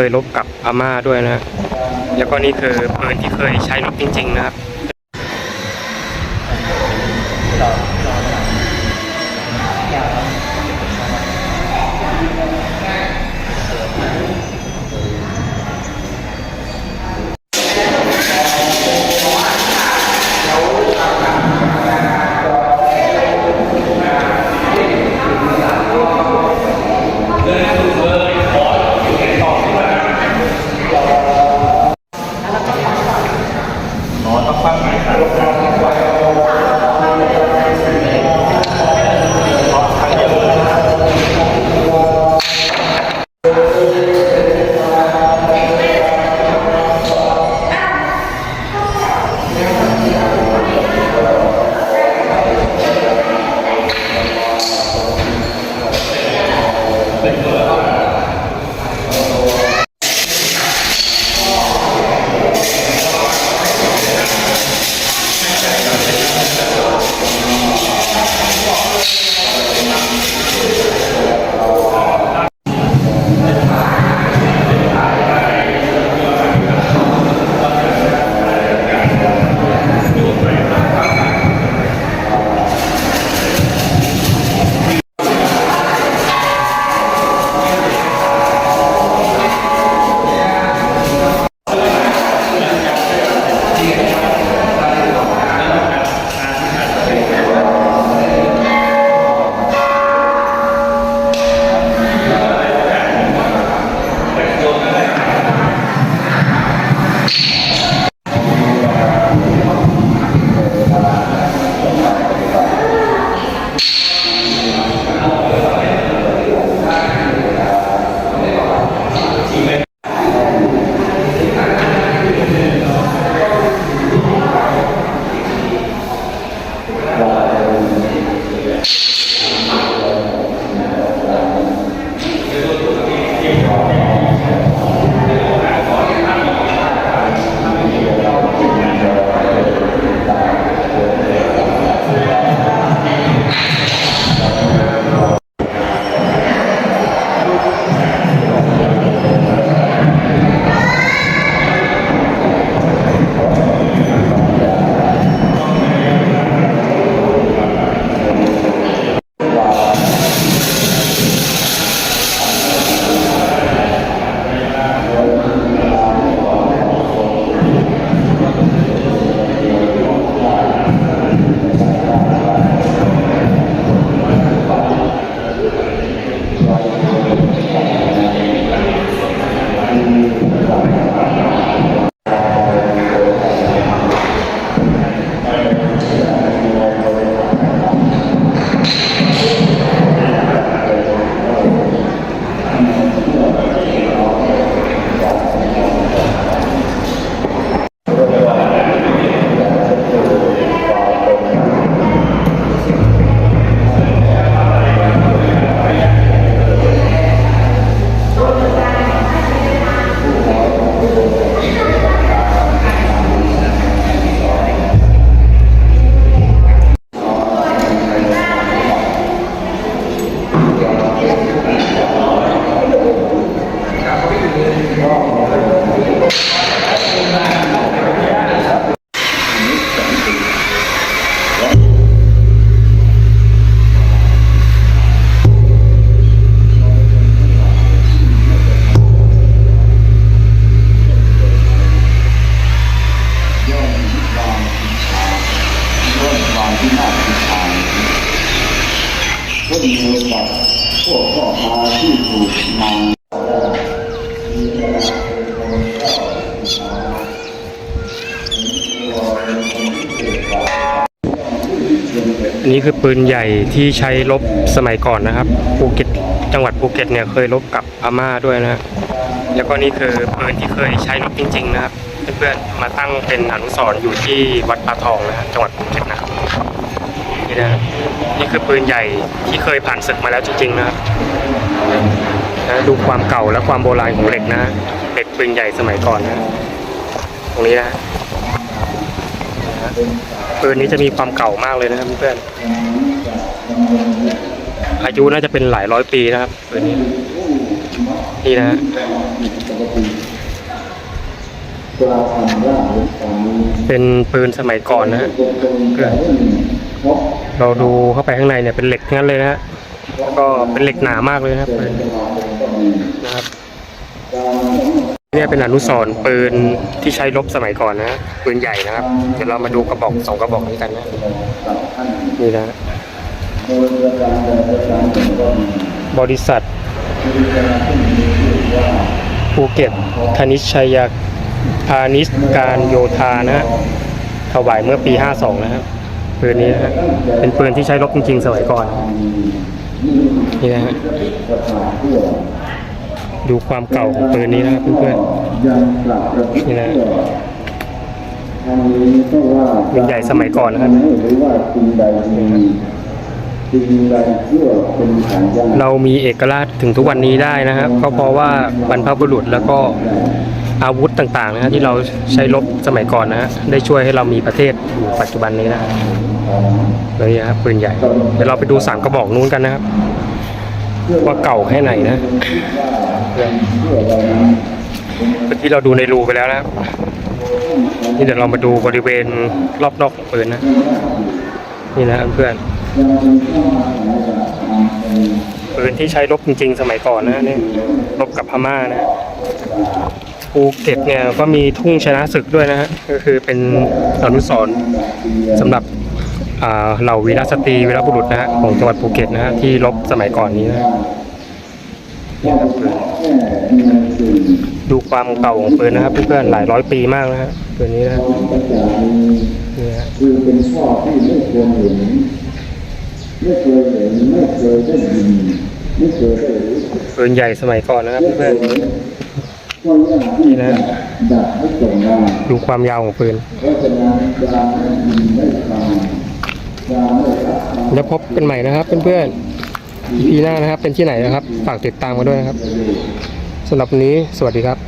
เคยลบกับอาม่าด้วยนะแล้วก็นี่คือปืนที่เคยใช้ลบจริง ๆ นะครับ ย่อ พวกเดียวกับพวกพ่อค้าที่ถูกนางอันนี้คือปืนใหญ่ที่ใช้รบสมัยก่อนนะครับภูเก็ตจังหวัดภูเก็ตเนี่ยเคยรบกับอาม่าด้วยนะแล้วก็นี่คือปืนที่เคยใช้รบจริง ๆ นะครับเพื่อนๆมาตั้งเป็นอนุสรณ์อยู่ที่วัดปลาทองนะฮะจังหวัดภูเก็ตนะครับนี่นะ นี่คือปืนใหญ่ที่เคยผ่านศึกมาแล้วจริงๆนะครับนะดูความเก่าและความโบราณของเหล็กนะเหล็กปืนใหญ่สมัยก่อนนะ ตรงนี้นะปืนนี้จะมีความเก่ามากเลยนะครับเพื่อนอายุน่าจะเป็นหลายร้อยปีนะครับปืนนี้นี่นะเป็นปืนสมัยก่อนนะเป็นคน เราดูเข้าไปข้างในเนี่ยเป็นเหล็กทั้งนั้นเลยนะฮะแล้วก็เป็นเหล็กหนามากเลยนะครับนะครับเนี่ยเป็นอนุสรณ์ปืนที่ใช้รบสมัยก่อนนะปืนใหญ่นะครับ เดี๋ยวเรามาดูกระบอกสองกระบอกนี้กันนะนี่นะบริษัทภูเก็ตธนิชชัยพาณิชการโยธานะฮะถวายเมื่อปี 52 นะครับ ปืนนี้นะฮะเป็นปืนที่ใช้รบจริงๆสมัยก่อน นี่นะฮะดูความเก่าของปืนนี้นะครับเพื่อนยังกลับประพฤตินี่นะชั่วทางนี้ก็ว่าปืนใหญ่สมัยก่อนนะครับหรือว่ามีเป็นฐานยากๆเรามีเอกราชถึงทุกวันนี้ได้นะครับ ก็เพราะว่าบรรพบุรุษแล้วก็ อาวุธต่างๆนะฮะที่เราใช้รบสมัยก่อนนะฮะได้ช่วยให้เรามีประเทศอยู่ปัจจุบันนี้นะเลยนะครับปืนใหญ่ เดี๋ยวเราไปดูสามกระบอกนู้นกันนะครับ ว่าเก่าแค่ไหนนะเรานั้นเมื่อกี้เราดูในรูไปแล้วนะครับนี่เดี๋ยวเรามาดูบริเวณรอบนอกของปืนนะ นี่นะเพื่อนยังเป็นข้อมาหาจากทางเป็นปืนที่ใช้รบจริงๆ สมัยก่อนนะนี่รบกับพม่านะ ภูเก็ตเนี่ยก็มีทุ่งชนะศึกด้วยนะฮะก็คือเป็นอนุสรณ์สำหรับอ่าเหล่าวีรสตรีวีรบุรุษนะฮะของจังหวัดภูเก็ตนะฮะที่รบสมัยก่อนนี้นะดูความเก่าของปืนนะครับเพื่อนๆหลายร้อยปีมากนะฮะปืนนี้นะนี่ฮะคือเป็นข้อที่ไม่ควรเห็นไม่เคยเห็นไม่เคยได้ยินไม่เคยได้รู้ปืนใหญ่สมัยก่อนนะครับเพื่อน นี่นะดูความยาวของปืนเพราะฉะนั้นยาไม่ยินไม่ฟังยาไม่รับฟังแล้วพบกันใหม่นะครับเพื่อนๆ EP หน้านะครับ เป็นที่ไหนนะครับ ฝากติดตามมาด้วยนะครับสำหรับนี้สวัสดีครับ